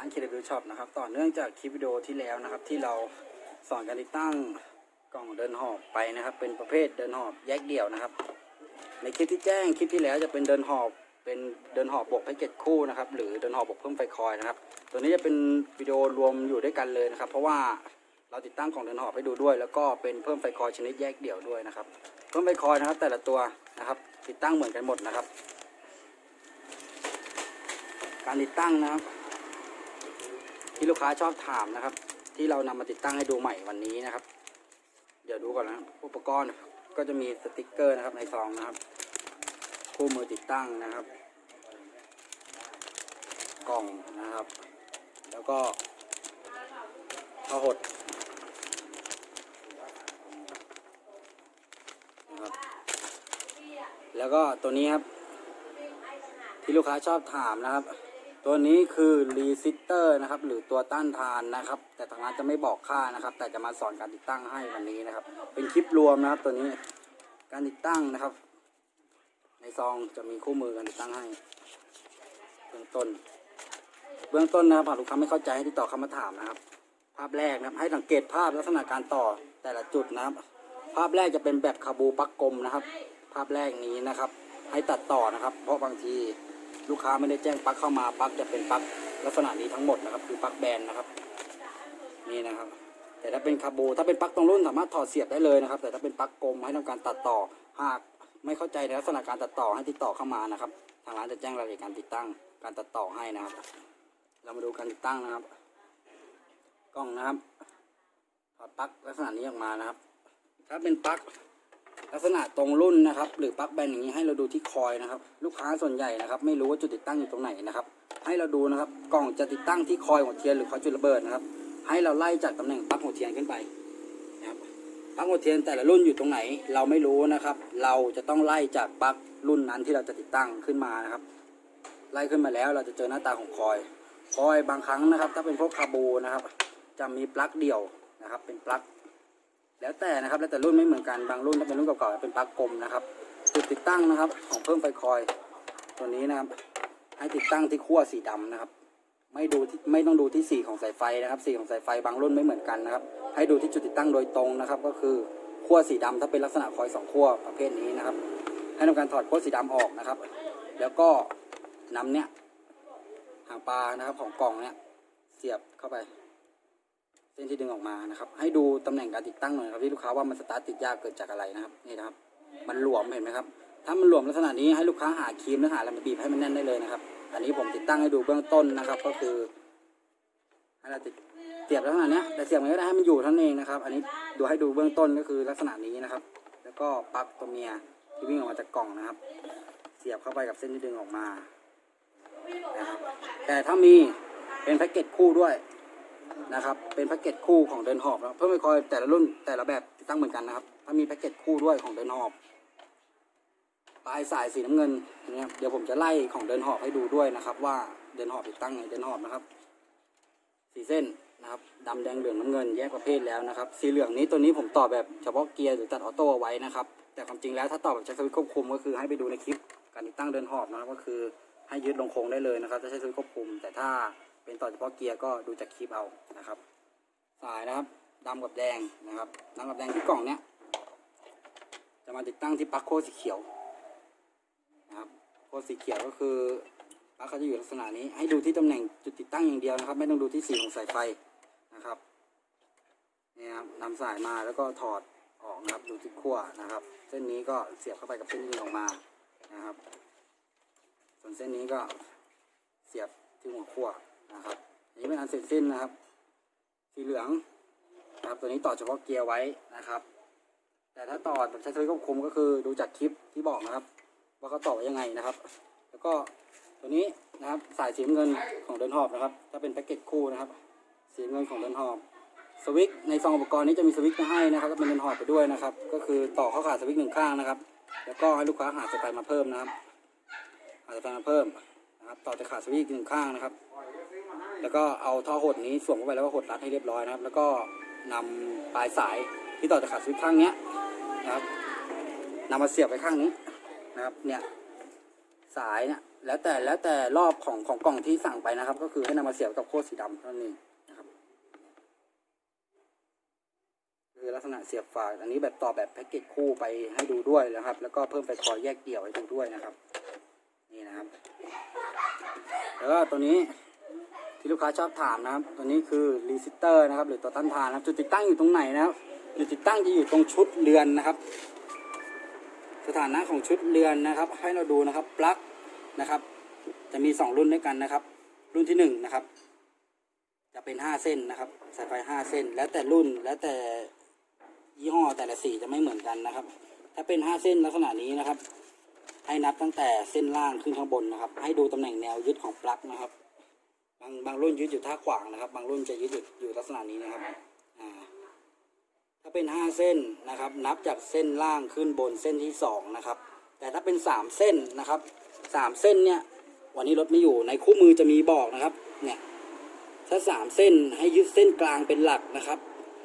านเคเบิลช็อปนะครับต่อเนื่องจากคลิปวิดีโอที่แล้วนะครับ ที่เราสอนการติดตั้งกล่องเดินหอบไปนะครับ เป็นประเภทเดินหอบแยกเดี่ยวนะครับ ในคลิปที่แจ้งคลิปที่แล้วจะเป็นเดินหอบเป็นเดินหอบบวกแพ็กเกจคู่นะครับ หรือเดินหอบบวกเพิ่มไฟคอยนะครับ ตัวนี้จะเป็นวิดีโอรวมอยู่ด้วยกันเลยนะครับ เพราะว่าเราติดตั้งกล่องเดินหอบให้ดูด้วย แล้วก็เป็นเพิ่มไฟคอยชนิดแยกเดี่ยวด้วยนะครับ เพิ่มไฟคอยนะครับ แต่ละตัวนะครับ ติดตั้งเหมือนกันหมดนะครับ การติดตั้งนะครับ ที่ลูกค้าชอบถามนะครับ ที่เรานำมาติดตั้งให้ดูใหม่วันนี้นะครับ เดี๋ยวดูก่อนนะอุปกรณ์ก็จะมีสติกเกอร์นะครับในซองนะครับ คู่มือติดตั้งนะครับ กล่องนะครับ แล้วก็ผ้าหดนะครับแล้วก็ตัวนี้ครับ ที่ลูกค้าชอบถามนะครับ ตัวนี้คือรีซิสเตอร์นะครับหรือตัวต้านทานนะครับ แต่ทางร้านจะไม่บอกค่านะครับ แต่จะมาสอนการติดตั้งให้วันนี้นะครับ เป็นคลิปรวมนะครับตัวนี้การติดตั้งนะครับ ในซองจะมีคู่มือการติดตั้งให้ เบื้องต้น เบื้องต้นนะครับหากลูกค้าไม่เข้าใจให้ติดต่อเข้ามาถามนะครับ ภาพแรกนะครับ ให้สังเกตภาพลักษณะการต่อแต่ละจุดนะครับ ภาพแรกจะเป็นแบบคาบูปักกลมนะครับ ภาพแรกนี้นะครับ ให้ตัดต่อนะครับ เพราะบางที ลูกค้าไม่ได้แจ้งปลั๊กเข้ามาปลั๊กจะเป็นปลั๊กลักษณะนี้ทั้งหมดนะครับ คือปลั๊กแบนนะครับ นี่นะครับ แต่ถ้าเป็นคาบูถ้าเป็นปลั๊กตรงรุ่นสามารถถอดเสียบได้เลยนะครับ แต่ถ้าเป็นปลั๊กกลมให้ทำการตัดต่อ หากไม่เข้าใจในลักษณะการตัดต่อให้ติดต่อเข้ามานะครับ ทางร้านจะแจ้งรายละเอียดการติดตั้ง การตัดต่อให้นะครับ เรามาดูการติดตั้งนะครับ กล้องนะครับถอดปลั๊กลักษณะนี้ออกมานะครับ ถ้าเป็นปลั๊ก ลักษณะตรงรุ่นนะครับ หรือปลั๊กแบนอย่างนี้ให้เราดูที่คอยนะครับ ลูกค้าส่วนใหญ่นะครับ ไม่รู้ว่าจุดติดตั้งอยู่ตรงไหนนะครับ ให้เราดูนะครับกล่องจะติดตั้งที่คอยหัวเทียนหรือคอยจุดระเบิดนะครับ ให้เราไล่จากตำแหน่งปลั๊กหัวเทียนขึ้นไปนะครับปลั๊กหัวเทียนแต่ละรุ่นอยู่ตรงไหน เราไม่รู้นะครับ เราจะต้องไล่จากปลั๊กรุ่นนั้นที่เราจะติดตั้งขึ้นมานะครับ ไล่ขึ้นมาแล้วเราจะเจอหน้าตาของคอย คอยบางครั้งนะครับ ถ้าเป็นพวกคาบูนะครับ จะมีปลั๊กเดี่ยวนะครับ เป็นปลั๊ก แล้วแต่นะครับแล้วแต่รุ่นไม่เหมือนกันบางรุ่นถ้าเป็นรุ่นเก่าๆเป็นปลั๊กกลมนะครับจุดติดตั้งนะครับ ของเพิ่มไฟคอยตัวนี้นะครับ ให้ติดตั้งที่ขั้วสีดำนะครับ ไม่ดูที่ไม่ต้องดูที่สีของสายไฟนะครับสีของสายไฟบางรุ่นไม่เหมือนกันนะครับ ให้ดูที่จุดติดตั้งโดยตรงนะครับ ก็คือขั้วสีดำถ้าเป็นลักษณะคอยสองขั้วประเภทนี้นะครับ ให้ทำการถอดขั้วสีดำออกนะครับ แล้วก็นำเนี้ยหางปลานะครับของกล่องเนี้ยเสียบเข้าไป ส้นที่ดึงออกมานะครับ ให้ดูตำแหน่งการติดตั้งหน่อยครับที่ลูกค้าว่ามันสตาร์ทติดยากเกิดจากอะไรนะครับนี่นะครับ มันหลวมเห็นไหมครับ ถ้ามันหลวมลักษณะนี้ให้ลูกค้าหาครีมหรือหาอะไรมาบีบให้มันแน่นได้เลยนะครับ อันนี้ผมติดตั้งให้ดูเบื้องต้นนะครับ ก็คือให้เราติดเสียบลักษณะนี้แต่เสียบมันก็ได้ให้มันอยู่ท่านั้นเองนะครับ อันนี้ดูให้ดูเบื้องต้นก็คือลักษณะนี้นะครับ แล้วก็ปลั๊กตัวเมียที่วิ่งออกมาจากกล่องนะครับ เสียบเข้าไปกับเส้นที่ดึงออกมานะครับแต่ถ้ามีเป็นแพ็กเกจคู่ด้วย นะครับ เป็นแพ็กเกจคู่ของเดินหอบนะเพิ่มไปคอยแต่ละรุ่นแต่ละแบบติดตั้งเหมือนกันนะครับ ถ้ามีแพ็กเกจคู่ด้วยของเดินหอบ ปลายสายสีน้ำเงินนะครับเดี๋ยวผมจะไล่ของเดินหอบให้ดูด้วยนะครับ ว่าเดินหอบติดตั้งไงเดินหอบนะครับสีเส้นนะครับดำแดงเหลืองน้ำเงินแยกประเภทแล้วนะครับ สีเหลืองนี้ตัวนี้ผมต่อแบบเฉพาะเกียร์หรือตัดออโต้ไว้นะครับ แต่ความจริงแล้วถ้าต่อแบบใช้สวิตช์ควบคุมก็คือให้ไปดูในคลิปการติดตั้งเดินหอบนะครับก็คือให้ยึดลงโครงได้เลยนะครับจะใช้สวิตช์ควบคุม แต่ถ้า เป็นต่อเฉพาะเกียร์ก็ดูจากคลิปเอานะครับ สายนะครับดำกับแดงนะครับดำกับแดงที่กล่องเนี้ยจะมาติดตั้งที่ปลั๊กโคสีเขียวนะครับโคสีเขียวก็คือปลั๊กเขาจะอยู่ลักษณะนี้ ให้ดูที่ตำแหน่งจุดติดตั้งอย่างเดียวนะครับ ไม่ต้องดูที่สีของสายไฟนะครับนี่ครับนำสายมาแล้วก็ถอดออกนะครับดูที่ขั้วนะครับ เส้นนี้ก็เสียบเข้าไปกับเส้นที่ออกมานะครับ ส่วนเส้นนี้ก็เสียบที่หัวขั้ว นะครับอันนี้เป็นอันเสร็จสิ้นนะครับ สีเหลืองนะครับตัวนี้ต่อเฉพาะเกียร์ไว้นะครับ แต่ถ้าต่อแบบใช้สวิตช์ควบคุมก็คือดูจากคลิปที่บอกนะครับ ว่าเขาต่อยังไงนะครับ แล้วก็ตัวนี้นะครับสายสีเงินของเดินหอบนะครับถ้าเป็นแพ็กเกจคู่นะครับ สีเงินของเดินหอบสวิตช์ในซองอุปกรณ์นี้จะมีสวิตช์มาให้นะครับก็เป็นเดินหอบไปด้วยนะครับ ก็คือต่อเข้าขาดสวิตช์หนึ่งข้างนะครับ แล้วก็ให้ลูกค้าหาสายไฟมาเพิ่มนะครับ หาสายไฟมาเพิ่มนะครับ ต่อจากขาดสวิตช์หนึ่งข้างนะครับ แล้วก็เอาท่อหดนี้สวมเข้าไปแล้วก็หดรัดให้เรียบร้อยนะครับ แล้วก็นำปลายสายที่ต่อจากขาดสวิตช์ข้างเนี้ยนะครับนำมาเสียบไว้ข้างนี้นะครับเนี่ยสายเนี่ยแล้วแต่แล้วแต่รอบของของกล่องที่สั่งไปนะครับ ก็คือให้นำมาเสียบกับโค้ดสีดำเท่านั้นเองนะครับคือลักษณะเสียบฝาอันนี้แบบต่อแบบแพ็กเกจคู่ไปให้ดูด้วยนะครับ แล้วก็เพิ่มไฟคอยแยกเดี่ยวให้ดูด้วยนะครับ นี่นะครับ แล้วก็ตัวนี้ ที่ลูกค้าชอบถามนะครับ ตัวนี้คือรีซิสเตอร์นะครับ หรือตัวต้านทานนะครับ จุดติดตั้งอยู่ตรงไหนนะครับจุดติดตั้งจะอยู่ตรงชุดเรือนนะครับ สถานะของชุดเรือนนะครับ ให้เราดูนะครับปลั๊กนะครับ จะมีสองรุ่นด้วยกันนะครับ รุ่นที่หนึ่งนะครับ จะเป็นห้าเส้นนะครับสายไฟห้าเส้น แล้วแต่รุ่นแล้วแต่ยี่ห้อแต่ละสีจะไม่เหมือนกันนะครับ ถ้าเป็นห้าเส้นลักษณะนี้นะครับ ให้นับตั้งแต่เส้นล่างขึ้นข้างบนนะครับ ให้ดูตำแหน่งแนวยึดของปลั๊กนะครับ บางบางรุ่นยึดอยู่ท่าขวางนะครับ บางรุ่นจะยึดอยู่ลักษณะนี้นะครับอ่าถ้าเป็นห้าเส้นนะครับ นับจากเส้นล่างขึ้นบนเส้นที่สองนะครับ แต่ถ้าเป็นสามเส้นนะครับสามเส้นเนี่ย วันนี้รถไม่อยู่ในคู่มือจะมีบอกนะครับ เนี่ย ถ้าสามเส้นให้ยึดเส้นกลางเป็นหลักนะครับ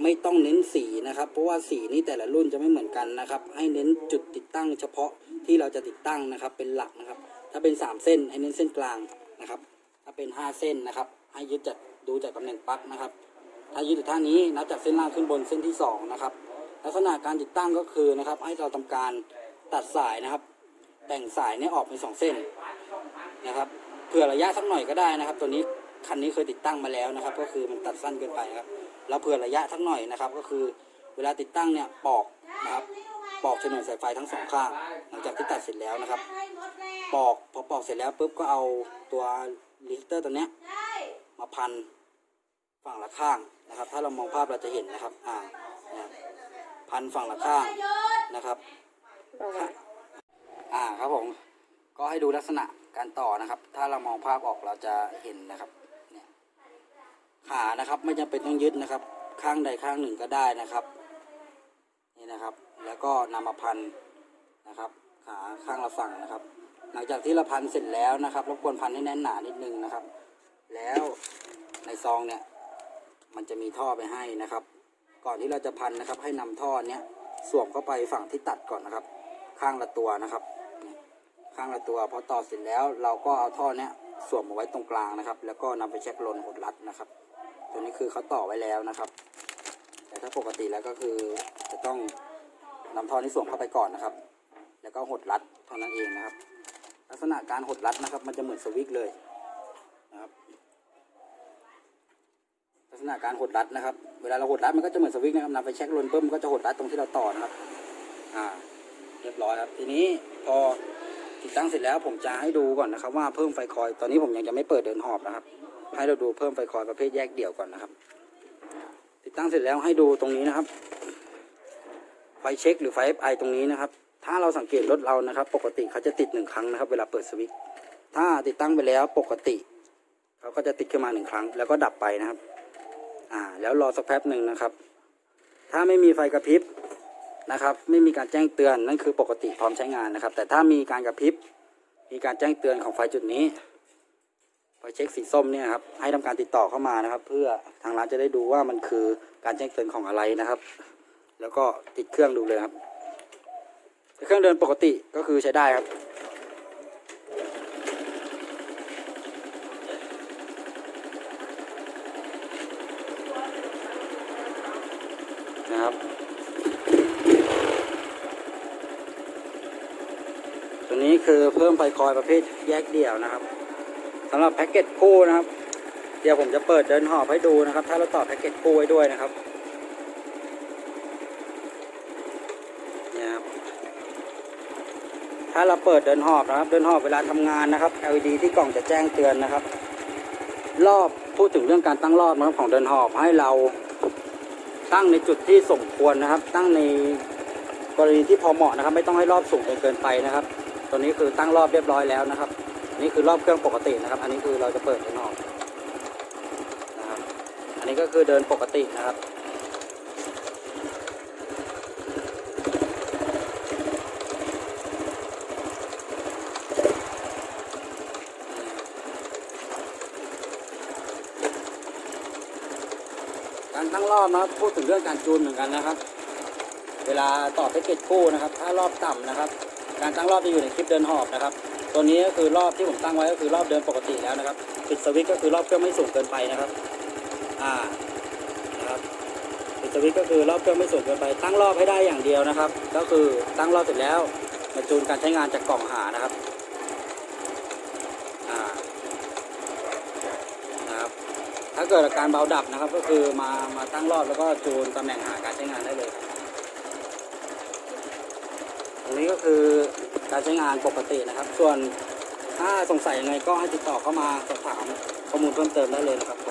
ไม่ต้องเน้นสีนะครับ เพราะว่าสีนี้แต่ละรุ่นจะไม่เหมือนกันนะครับ ให้เน้นจุดติดตั้งเฉพาะที่เราจะติดตั้งนะครับ เป็นหลักนะครับ ถ้าเป็นสามเส้นให้เน้นเส้นกลางนะครับ ถ้าเป็นห้าเส้นนะครับ ให้ยึดจากดูจากตำแหน่งปลั๊กนะครับ ถ้ายึดอยู่ท่านี้นับจากเส้นล่างขึ้นบนเส้นที่สองนะครับ ลักษณะการติดตั้งก็คือนะครับ ให้เราทำการตัดสายนะครับ แบ่งสายเนี่ยออกเป็นสองเส้นนะครับเผื่อระยะสักหน่อยก็ได้นะครับ ตัวนี้คันนี้เคยติดตั้งมาแล้วนะครับ ก็คือมันตัดสั้นเกินไปครับแล้วเผื่อระยะสักหน่อยนะครับ ก็คือเวลาติดตั้งเนี่ยปอกนะครับปอกชนวนสายไฟทั้งสองข้าง หลังจากที่ตัดเสร็จแล้วนะครับ ปอกพอปอกเสร็จแล้วปุ๊บก็เอาตัว ลิสเตอร์ตัวเนี้ยมาพันฝั่งละข้างนะครับ ถ้าเรามองภาพเราจะเห็นนะครับอ่านะครับพันฝั่งละข้างนะครับอ่าครับผมก็ให้ดูลักษณะการต่อนะครับ ถ้าเรามองภาพออกเราจะเห็นนะครับเนี่ยขานะครับไม่จำเป็นต้องยึดนะครับ ข้างใดข้างหนึ่งก็ได้นะครับนี่นะครับ แล้วก็นำมาพันนะครับ ขาข้างละฝั่งนะครับ หลังจากที่เราพันเสร็จแล้วนะครับรบกวนพันให้แน่นหนานิดนึงนะครับ แล้วในซองเนี่ยมันจะมีท่อไปให้นะครับ ก่อนที่เราจะพันนะครับ ให้นำท่อเนี้ยสวมเข้าไปฝั่งที่ตัดก่อนนะครับ ข้างละตัวนะครับ ข้างละตัวพอต่อเสร็จแล้วเราก็เอาท่อเนี้ยสวมเอาไว้ตรงกลางนะครับ แล้วก็นำไปเช็คลนหดรัดนะครับ ตัวนี้คือเขาต่อไว้แล้วนะครับ แต่ถ้าปกติแล้วก็คือจะต้องนำท่อนี้สวมเข้าไปก่อนนะครับ แล้วก็หดรัดเท่านั้นเองนะครับ ลักษณะการหดรัดนะครับ มันจะเหมือนสวิตช์เลยนะครับ ลักษณะการหดรัดนะครับ เวลาเราหดรัดมันก็จะเหมือนสวิตช์นะครับนำไปเช็คลนปุ๊บมันก็จะหดรัดตรงที่เราต่อนะครับ อ่า เรียบร้อยครับ ทีนี้พอติดตั้งเสร็จแล้วผมจะให้ดูก่อนนะครับ ว่าเพิ่มไฟคอย ตอนนี้ผมยังจะไม่เปิดเดินหอบนะครับ ให้เราดูเพิ่มไฟคอยประเภทแยกเดี่ยวก่อนนะครับ ติดตั้งเสร็จแล้วให้ดูตรงนี้นะครับ ไฟเช็คหรือไฟ FI ตรงนี้นะครับ ถ้าเราสังเกตรถเรานะครับ ปกติเขาจะติดหนึ่งครั้งนะครับ เวลาเปิดสวิตช์ถ้าติดตั้งไปแล้วปกติเขาก็จะติดขึ้นมาหนึ่งครั้ง แล้วก็ดับไปนะครับ อ่า แล้วรอสักแป๊บหนึ่งนะครับ ถ้าไม่มีไฟกระพริบนะครับ ไม่มีการแจ้งเตือนนั่นคือปกติพร้อมใช้งานนะครับ แต่ถ้ามีการกระพริบมีการแจ้งเตือนของไฟจุดนี้ไฟเช็คสีส้มเนี่ยครับให้ทำการติดต่อเข้ามานะครับ เพื่อทางร้านจะได้ดูว่ามันคือการแจ้งเตือนของอะไรนะครับ แล้วก็ติดเครื่องดูเลยครับ เครื่องเดินปกติก็คือใช้ได้ครับนะครับตัวนี้คือเพิ่มไฟคอยประเภทแยกเดี่ยวนะครับสำหรับแพ็กเกจคู่นะครับ เดี๋ยวผมจะเปิดเดินหอบให้ดูนะครับ ถ้าเราต่อแพ็กเกจคู่ไว้ด้วยนะครับเนี่ยครับ ถ้าเราเปิดเดินหอบนะครับ เดินหอบเวลาทำงานนะครับ LED ที่กล่องจะแจ้งเตือนนะครับ รอบพูดถึงเรื่องการตั้งรอบนะครับของเดินหอบให้เราตั้งในจุดที่สมควรนะครับ ตั้งในกรณีที่พอเหมาะนะครับ ไม่ต้องให้รอบสูงจนเกินไปนะครับ ตัวนี้คือตั้งรอบเรียบร้อยแล้วนะครับ นี่คือรอบเครื่องปกตินะครับ อันนี้คือเราจะเปิดข้างนอกนะครับ อันนี้ก็คือเดินปกตินะครับ ตั้งรอบนะพูดถึงเรื่องการจูนเหมือนกันนะครับ เวลาต่อแพ็กเกจคู่นะครับ ถ้ารอบต่ำนะครับ การตั้งรอบจะอยู่ในคลิปเดินหอบนะครับ ตัวนี้ก็คือรอบที่ผมตั้งไว้ก็คือรอบเดินปกติแล้วนะครับปิดสวิตช์ก็คือรอบเครื่องไม่สูงเกินไปนะครับ อ่านะครับปิดสวิตช์ก็คือรอบเครื่องไม่สูงเกินไป ตั้งรอบให้ได้อย่างเดียวนะครับ ก็คือตั้งรอบเสร็จแล้วมาจูนการใช้งานจากกล่องหานะครับ อ่า นะครับ ถ้าเกิดอาการเบาดับนะครับ ก็คือมามาตั้งรอบแล้วก็จูนตำแหน่งหาการใช้งานได้เลยตรงนี้ก็คือการใช้งานปกตินะครับ ส่วนถ้าสงสัยยังไงก็ให้ติดต่อเข้ามาสอบถามข้อมูลเพิ่มเติมได้เลยนะครับ